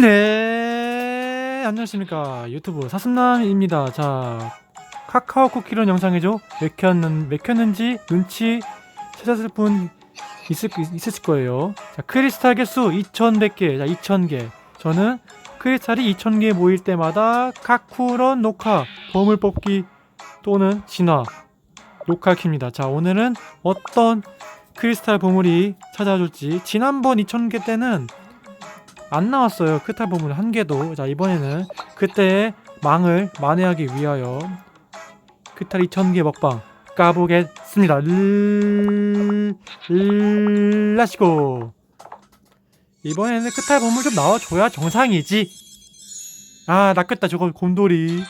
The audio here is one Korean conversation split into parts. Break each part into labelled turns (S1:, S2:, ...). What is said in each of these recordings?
S1: 네, 안녕하십니까. 유튜브 사슴남입니다. 자, 카카오 쿠키런 영상이죠. 몇 켰는, 몇 켰는지 눈치 찾았을 분 있을, 있으실 거예요. 자, 크리스탈 개수 2100개. 자, 2000개. 저는 크리스탈이 2000개 모일 때마다 카쿠런 녹화, 보물 뽑기 또는 진화, 녹화 킵니다. 자, 오늘은 어떤 크리스탈 보물이 찾아줄지. 지난번 2000개 때는 안 나왔어요. 크탈 보물 한 개도. 자 이번에는 그때의 망을 만회하기 위하여 크탈 2000개 먹방 까보겠습니다. 라시고 이번에는 크탈 보물 좀 나와줘야 정상이지. 아 낚였다 저거 곰돌이.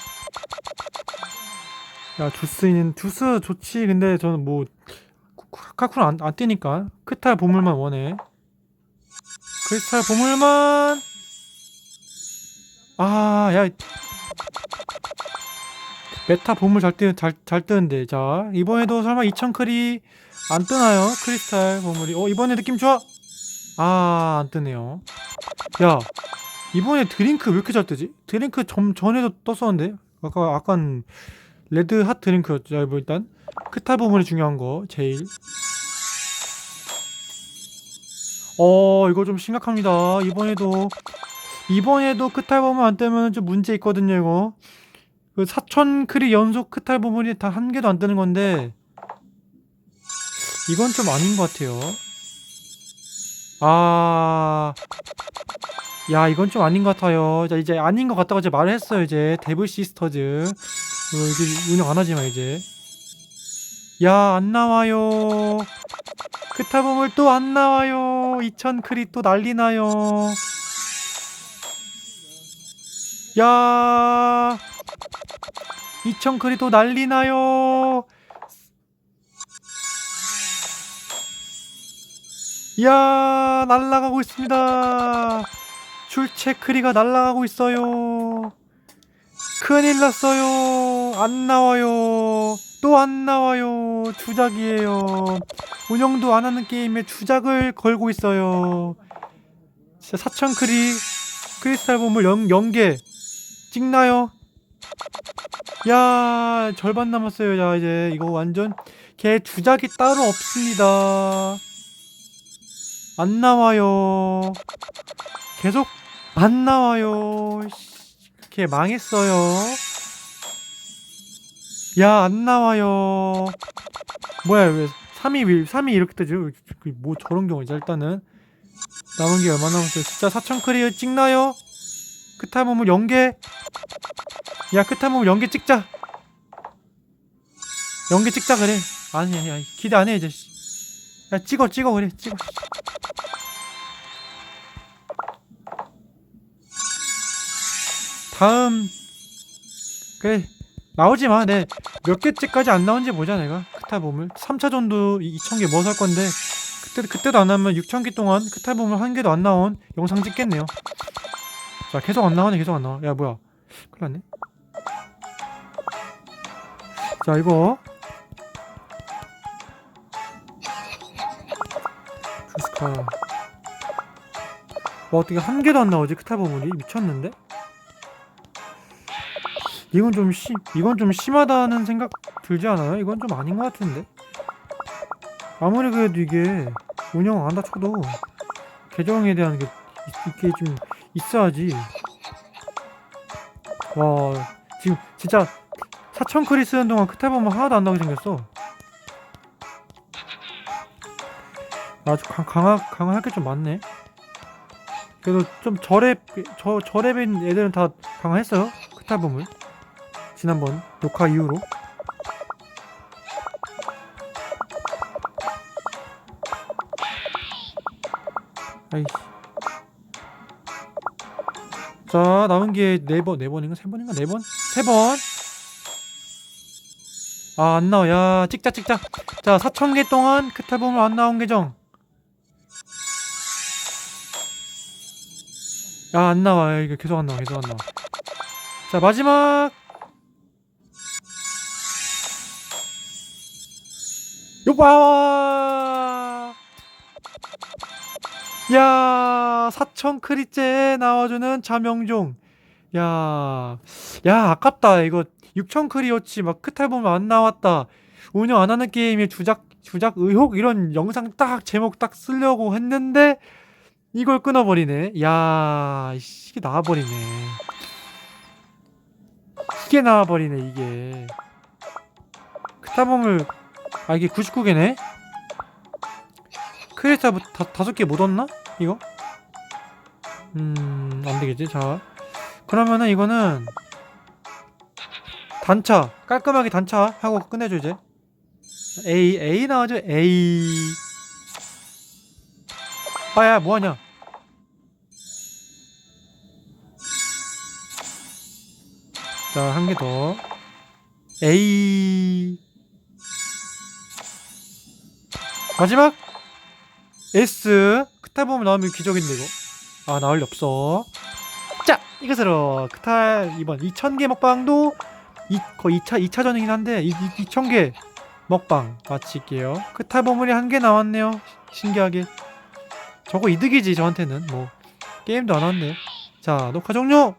S1: 야 주스는 주스 좋지. 근데 저는 뭐 카쿠는 안, 안 뜨니까 크탈 보물만 원해. 크리스탈 보물만. 아 야. 메타 보물 잘, 뜨, 잘, 잘 뜨는데. 자 이번에도 설마 2000크리 안 뜨나요? 크리스탈 보물이. 어 이번에 느낌 좋아? 아 안 뜨네요. 야 이번에 드링크 왜 이렇게 잘 뜨지? 드링크 좀 전에도 떴었는데? 아까 아깐 레드 핫 드링크였죠 뭐 일단. 크탈 보물이 중요한 거 제일 어 이거 좀 심각합니다. 이번에도 이번에도 크탈 보물 안 뜨면 좀 문제 있거든요 이거. 그 사천 크리 연속 크탈 보물이 다 한 개도 안 뜨는 건데 이건 좀 아닌 것 같아요. 아... 야 이건 좀 아닌 것 같아요. 자 이제 아닌 것 같다고 이제 말을 했어요 이제. 데블 시스터즈. 어, 이게 운영 안 하지만 이제 야 안 나와요. 보물 또안 나와요. 2000 크리 또 난리 나요. 야. 2000 크리 또 난리 나요. 야 날라가고 있습니다. 출첵 크리가 날라가고 있어요. 큰일 났어요. 안 나와요 또 안 나와요. 주작이에요. 운영도 안 하는 게임에 주작을 걸고 있어요. 진짜 4000 크리 크리스탈 보물 0, 0개 찍나요? 야 절반 남았어요. 야 이제 이거 완전 개 주작이 따로 없습니다. 안 나와요. 계속 안 나와요. 씨, 걔 망했어요 야 안 나와요. 뭐야 왜 3위 왜 3위 이렇게 뜨죠? 그뭐 저런 경우지 일단은. 남은 게 얼마 남았어요? 진짜 4천 크리어 찍나요? 크탈 몸을 0개 야 크탈 몸을 0개 찍자. 0개 찍자 그래. 아니 아니 기대 안 해 이제. 씨. 야 찍어 찍어 그래. 찍어. 다음. 그래 나오지 마. 네. 몇 개째까지 안 나온지 보자, 내가. 크탈 보물. 3차 전도 2,000개 뭐 살 건데, 그때, 그때도 안 나오면 6,000개 동안 크탈 보물 한 개도 안 나온 영상 찍겠네요. 자, 계속 안 나오네, 계속 안 나와. 야, 뭐야. 큰일 났네. 자, 이거. 주스카. 뭐 어떻게 한 개도 안 나오지, 크탈 보물이? 미쳤는데? 이건 좀 심, 이건 좀 심하다는 생각 들지 않아요? 이건 좀 아닌 것 같은데. 아무리 그래도 이게 운영 안 다 쳐도 계정에 대한 게 있- 이게 좀 있어야지. 와, 지금 진짜 4천 크리 쓰는 동안 크탈 보면 하나도 안 나오게 생겼어. 아주 강, 강하, 강할 게 좀 많네. 그래도 좀 저랩, 저, 저랩인 애들은 다 강화했어요. 보물. 지난번 녹화 이후로. 아이씨. 자 남은 게 네번 네 번인가? 세 번인가? 네 번? 세 번? 아 안 나와. 야 찍자 찍자. 자 4천 개 동안 크탈 보면 안 나온 계정. 야 안 나와. 이거 계속 안 나와 계속 안 나와. 자 마지막 요봐 야 4천 6천 크리째 나와주는 자명종. 야, 야 아깝다. 이거 6천 크리였지. 막 크탈 보면 안 나왔다. 운영 안 하는 게임에 주작 주작 의혹 이런 영상 딱 제목 딱 쓰려고 했는데 이걸 끊어버리네. 야, 이게 나와버리네. 이게 나와버리네 이게. 크타범을 아 이게 99개네. 크리스타 뭐 다, 다섯 개 못 얻나? 이거? 음, 안 되겠지. 자. 그러면은 이거는 단차. 깔끔하게 단차 하고 끝내줘, 이제. A, A 나와줘, A. 아, 야, 뭐하냐. 자, 한 개 더. A. 마지막 S. 크탈 보면 나오면 기적인데 이거. 아 나올 리 없어. 자 이것으로 크탈 이번 2000개 먹방도 이, 거의 2차 2차전이긴 한데 이, 이, 2000개 먹방 마칠게요. 크탈 보물이 한 개 나왔네요. 신기하게. 저거 이득이지 저한테는. 뭐 게임도 안 왔네 자 녹화 종료